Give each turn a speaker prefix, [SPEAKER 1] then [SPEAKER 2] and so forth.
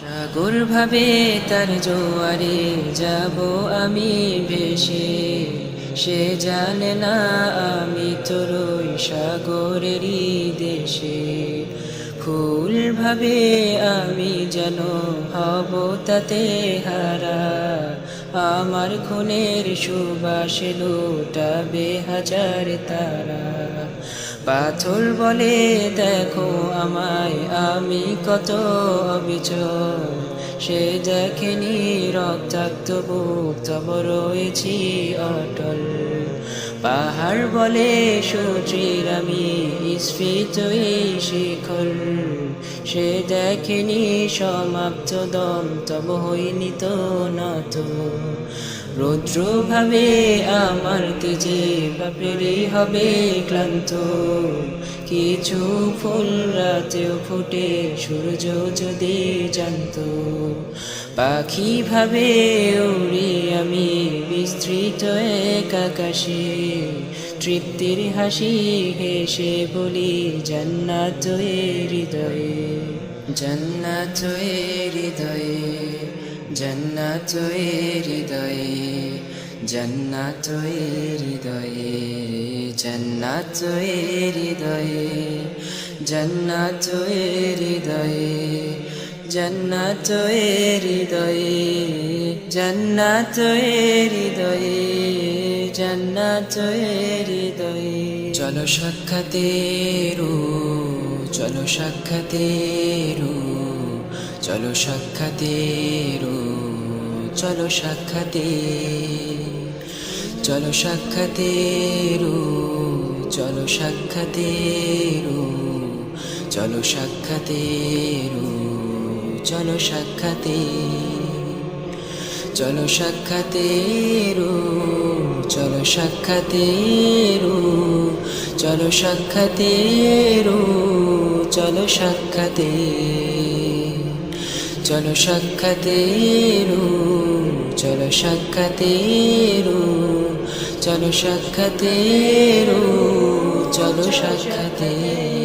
[SPEAKER 1] সাগর ভাবে তার জোয়ারে যাব আমি ভেসে। সে জানে না আমি তোরই সাগরেরই দেশে। ফুল ভাবে আমি যেন হব তাতে হারা। আমার খুনের সুবাসে লুটাবে হাজার তারা। পাথর বলে, দেখো আমায়, আমি কত অবিচল। সে দেখেনি রক্তাক্ত বুক, তব রয়েছি অটল। পাহাড় বলে সুচির আমি স্ফীত এই শিখর সে দেখেনি সমাপ্ত দম, তব হইনি তো নত রৌদ্র ভাবে আমার তেজে বাপেরে হবে ক্লান্ত। কিছু ফুল রাতেও ফুটে, সূর্য যদি জানত। পাখি ভাবে উড়ি আমি, বিস্তৃত এক আকাশে। তৃপ্তির হাসি হেসে বলি, জান্নাত হৃদয়ে জান্নাত হৃদয়ে জান্নাত হৃদয়ে জান্নাত হৃদয়ে জান্নাত হৃদয়ে জান্নাত হৃদয়ে। জন্নত হৃদয়ে জন্নত হৃদয়ে জন্নত হৃদয়ে। চল সাক্ষাতে রো চল সাক্ষাতে রো চল সাক্ষাতে রো চল সাক্ষাতে চল সাক্ষাতে রো চল সাক্ষাতে রো চল সাক্ষাতে সাক্ষাতেরু চলো সাক্ষাতে চলো সাক্ষাতে রু, চলো সাক্ষাতে রু, চলো সাক্ষাতে রু, চলো সাক্ষাতে চলো সাক্ষাতে রু, চলো সাক্ষাতে রু, চলো সাক্ষাতে রু, চলো সাক্ষাতে।